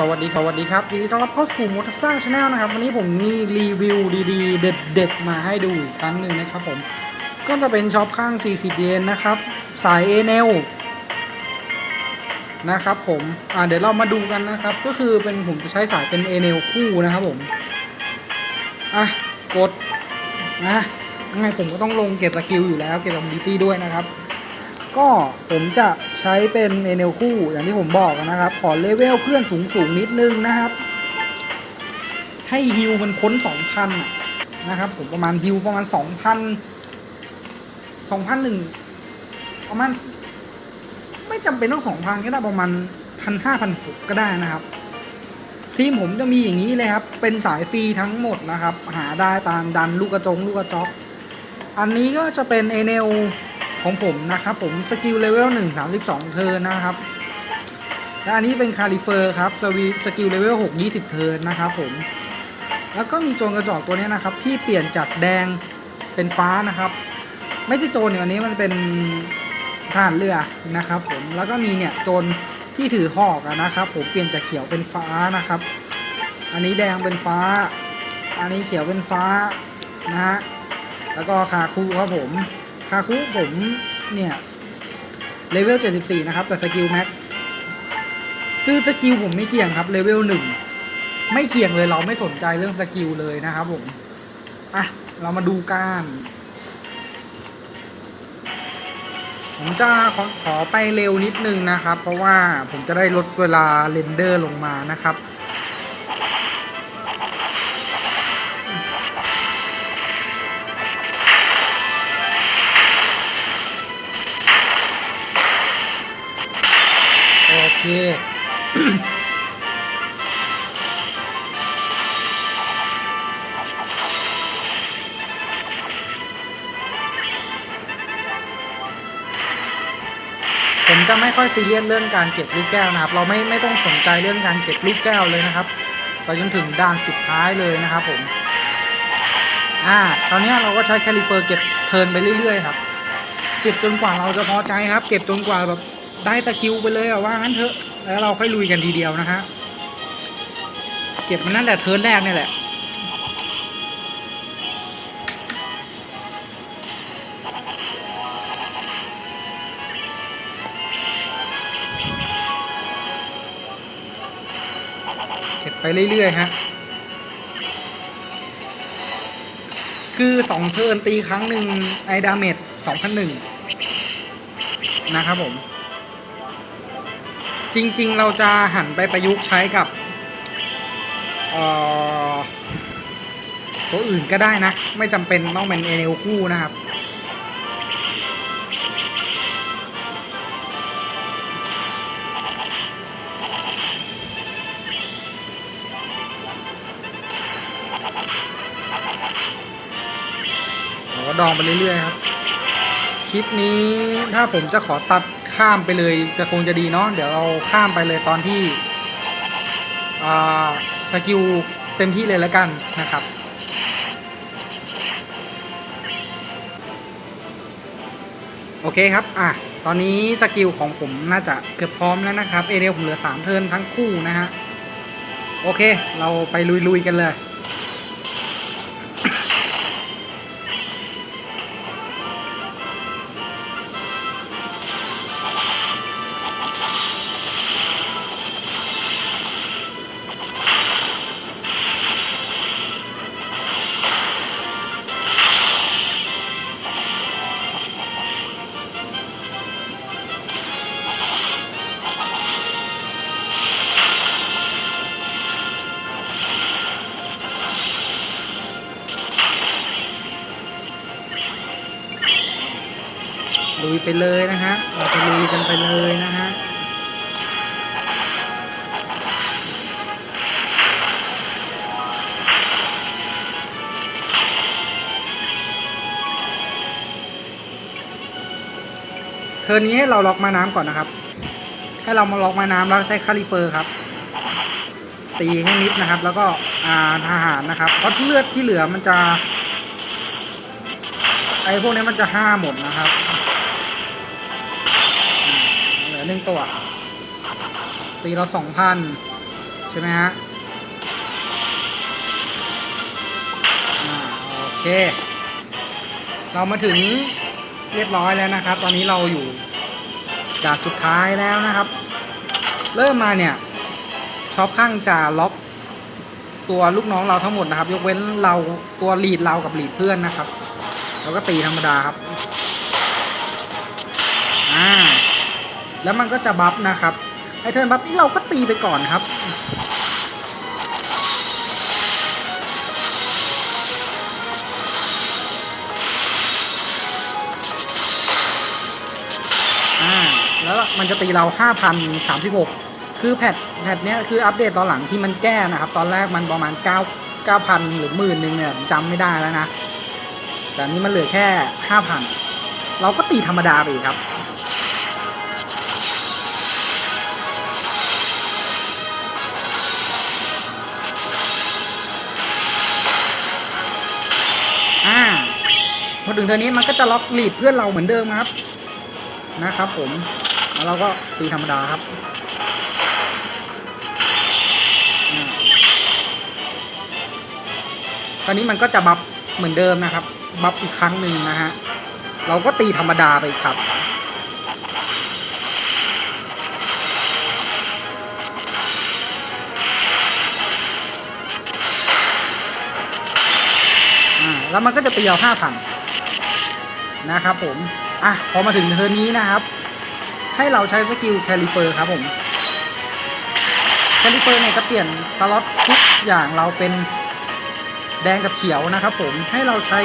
สวัสดีสวัสดีครับยินดีต้อนรับเข้าสู่มอเตอร์ซ่าชาแนลนะครับ วันนี้ผมมีรีวิวดีๆ เด็ดๆ มาให้ดูอีกครั้งหนึ่งนะครับผม ก็จะเป็นช็อปข้าง 40 เยนนะครับ สายเอเนลนะครับผมอ่าเดี๋ยวเรามาดูกันนะครับ ก็คือเป็นผมจะใช้สายเป็นเอเนลคู่นะครับผม อะ กดนะยังไงผมก็ต้องลงเก็บสกิลอยู่แล้ว เก็บคอมมิตี้ด้วยนะครับ ก็ผมจะ ใช้เป็นเอเนลคู่อย่างที่ผมบอกนะครับ ขอเลเวลเพื่อนสูงสูงนิดนึงนะครับ ให้ฮิวมันพ้นสองพันนะครับผมประมาณฮิวประมาณสองพันสองพันหนึ่งประมาณ ไม่จำเป็นต้องสองพันก็ได้ประมาณพันห้าพันหกก็ได้นะครับทีมผมจะมีอย่างนี้เลยครับ เป็นสายฟรีทั้งหมดนะครับ หาได้ตามดันลูกกระจงลูกกระจอก อันนี้ก็จะเป็นเอเนล ของผมนะครับ ผมสกิลเลเวลหนึ่งสามสิบสองเทิร์นนะครับและอันนี้เป็นคาลิเฟอร์ครับสวีสกิลเลเวลหกยี่สิบเทิร์นนะครับผมแล้วก็มีโจรกระจอกตัวนี้นะครับ ที่เปลี่ยนจากแดงเป็นฟ้านะครับ ไม่ใช่โจรเนี่ยอันนี้มันเป็นทหารเรือนะครับ ผมแล้วก็มีเนี่ยโจรที่ถือหอกนะครับ ผมเปลี่ยนจากเขียวเป็นฟ้านะครับ อันนี้แดงเป็นฟ้า อันนี้เขียวเป็นฟ้านะฮะแล้วก็คาคูครับผม คาคูผมเนี่ยเลเวล 74 นะครับ แต่สกิลแม็กคือสกิลผมไม่เกี่ยงครับเลเวลหนึ่งไม่เกี่ยงเลยเราไม่สนใจเรื่องสกิลเลยนะครับผม อะ เรามาดูกันผมจะขอขอไปเร็วนิดนึงนะครับ เพราะว่าผมจะได้ลดเวลาเรนเดอร์ลงมานะครับ ผมจะไม่ค่อยซีเรียสเรื่องการเก็บลูกแก้วนะครับ เราไม่ไม่ต้องสนใจเรื่องการเก็บลูกแก้วเลยนะครับไปจนถึงด่านสุดท้ายเลยนะครับผม อ่า ตอนนี้เราก็ใช้แคลิเปอร์เก็บเทินไปเรื่อยๆครับ เก็บจนกว่าเราจะพอใจครับ เก็บจนกว่าแบบได้ตะคิวไปเลยอะว่างั้นเถอะ แล้วเราค่อยลุยกันทีเดียวนะฮะเก็บมันนั่นแหละเทิร์นแรกนี่แหละเก็บไปเรื่อยๆฮะคือสองเทิร์นตีครั้งหนึ่งไอดาเมจสองพันหนึ่งนะครับผม จริง ๆ เราจะหันไปประยุกต์ใช้กับตัวอื่นก็ได้นะ ไม่จำเป็นต้องเป็นเอเนลคู่นะครับก็ดองไปเรื่อยๆครับ คลิปนี้ถ้าผมจะขอตัด ข้ามไปเลยจะคงจะดีเนาะเดี๋ยวเราข้ามไปเลยตอนที่สกิลเต็มที่เลยแล้วกันนะครับโอเคครับ อะ ตอนนี้สกิลของผมน่าจะเกือบพร้อมแล้วนะครับ เอเดลผมเหลือ 3 เทิร์นทั้งคู่นะฮะ โอเค เราไปลุยๆกันเลย ลุยไปเลยนะฮะเราจะลุยกันไปเลยนะฮะเทิร์นนี้ให้เราล็อกมาน้ำก่อนนะครับ ให้เรามาล็อกมาน้ำแล้วใช้คาลิเปอร์ครับ ตีให้นิดนะครับ แล้วก็อาทหารนะครับเพราะเลือดที่เหลือมันจะไอ้พวกนี้มันจะห้าหมดนะครับ หนึ่งตัว ตีเราสองพันใช่ไหมฮะอ่าโอเค เรามาถึงเรียบร้อยแล้วนะครับ ตอนนี้เราอยู่ด่านสุดท้ายแล้วนะครับ เริ่มมาเนี่ยช็อปข้างจะล็อกตัวลูกน้องเราทั้งหมดนะครับ ยกเว้นเราตัวลีดเรากับลีดเพื่อนนะครับ เราก็ตีธรรมดาครับ อ่า แล้วมันก็จะบัฟนะครับ ไอเทิร์นบัฟนี่เราก็ตีไปก่อนครับอ่าแล้วมันจะตีเรา 5,036 คือแพทแพทเนี้ยคืออัปเดตตอนหลังที่มันแก้นะครับ ตอนแรกมันประมาณ 9 9,000 หรือหมื่นหนึ่งเนี่ยจำไม่ได้แล้วนะ แต่นี้มันเหลือแค่ 5,000 เราก็ตีธรรมดาไปอีกครับ อถึงเทอร์นี้มันก็จะล็อกลีดเพื่อนเราเหมือนเดิมครับ นะครับผม แล้วเราก็ตีธรรมดาครับตอนนี้มันก็จะบัฟเหมือนเดิมนะครับ บัฟอีกครั้งหนึ่งนะฮะ เราก็ตีธรรมดาไปครับอ่าแล้วมันก็จะตีเราห้าพัน นะครับผม อะ พอมาถึงเทอร์นี้นะครับ ให้เราใช้สกิลแคลิเปอร์ครับผม แคลิเปอร์เนี่ยจะเปลี่ยนสล็อตทุกอย่างเราเป็นแดงกับเขียวนะครับผม ให้เราใช้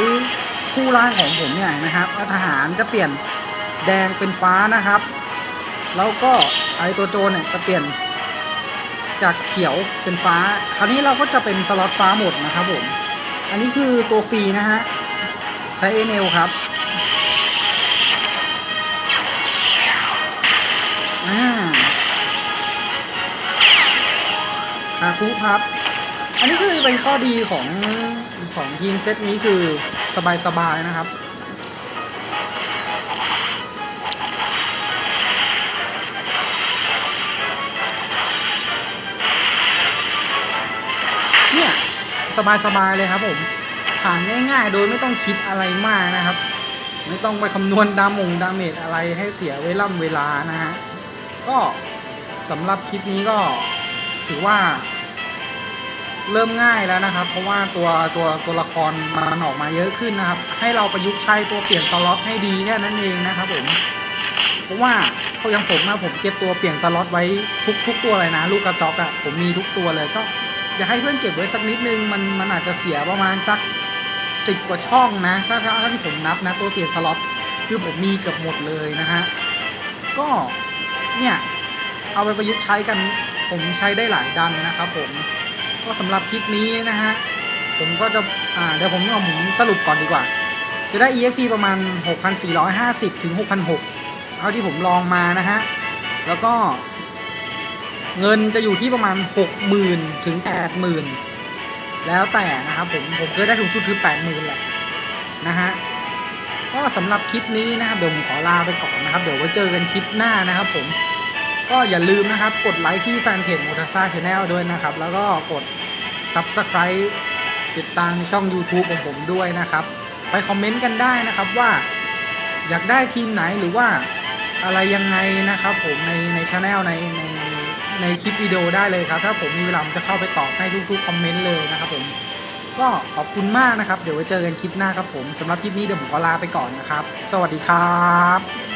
คู่ร่างของผมเนี่ยนะครับทหารจะเปลี่ยนแดงเป็นฟ้านะครับ แล้วก็ไอตัวโจรเนี่ยจะเปลี่ยนจากเขียวเป็นฟ้า คราวนี้เราก็จะเป็นสล็อตฟ้าหมดนะครับผม อันนี้คือตัวฟรีนะฮะ ใช้เอเนลครับ อ่าคาคุครับ อันนี้คือเป็นข้อดีของของทีมเซตนี้คือสบายๆนะครับ เนี่ยสบายๆเลยครับผมผ่านง่ายๆ โดยไม่ต้องคิดอะไรมากนะครับ ไม่ต้องไปคำนวณดามงดาเมจอะไรให้เสียเวล่ำเวลานะฮะ ก็สำหรับคลิปนี้ก็ถือว่า เริ่มง่ายแล้วนะครับ เพราะว่าตัวตัวตัวละครมันออกมาเยอะขึ้นนะครับ ให้เราประยุกต์ใช้ตัวเปลี่ยนสล็อตให้ดีแค่นั้นเองนะครับผมเพราะว่าเขายังผมนะผมเก็บตัวเปลี่ยนสล็อตไว้ทุกทุกตัวเลยนะ ลูกกระจอกอะผมมีทุกตัวเลยก็อยากให้เพื่อนเก็บไว้สักนิดนึงมันมันอาจจะเสียประมาณสักสิบกว่าช่องนะถ้าถ้าถ้าที่ผมนับนะตัวเปลี่ยนสล็อตคือผมมีเกือบหมดเลยนะฮะก็ เนี่ยเอาไปประยุกต์ใช้กันผมใช้ได้หลายดันนะครับผมก็สำหรับคลิปนี้นะฮะผมก็จะอ่าเดี๋ยวผมเอาผมสรุปก่อนดีกว่า จะได้ EXP ประมาณ 6,450 ถึง 6,600เท่าที่ผมลองมานะฮะแล้วก็ เงินจะอยู่ที่ประมาณ 60,000 ถึง 80,000 แล้วแต่นะครับผมผมเคยได้สูงสุดคือ 80,000 แหละนะฮะ ก็สำหรับคลิปนี้นะครับเดี๋ยวผมขอลาไปก่อนนะครับ เดี๋ยวไว้เจอกันคลิปหน้านะครับ ผมก็อย่าลืมนะครับ กดไลค์ที่แฟนเพจมูทาซ่าชาแนลด้วยนะครับ แล้วก็กด Subscribe ติดตามช่อง YouTube ของผมด้วยนะครับ ไปคอมเมนต์กันได้นะครับว่าอยากได้ทีมไหนหรือว่าอะไรยังไงนะครับ ผมในในช anel ในในในคลิปวิดีโอได้เลยครับ ถ้าผมมีเวลาผมจะเข้าไปตอบให้ทุกๆคอมเมนต์เลยนะครับผม ก็ขอบคุณมากนะครับ เดี๋ยวไว้เจอกันคลิปหน้าครับผมสำหรับคลิปนี้เดี๋ยวผมขอลาไปก่อนนะครับ สวัสดีครับ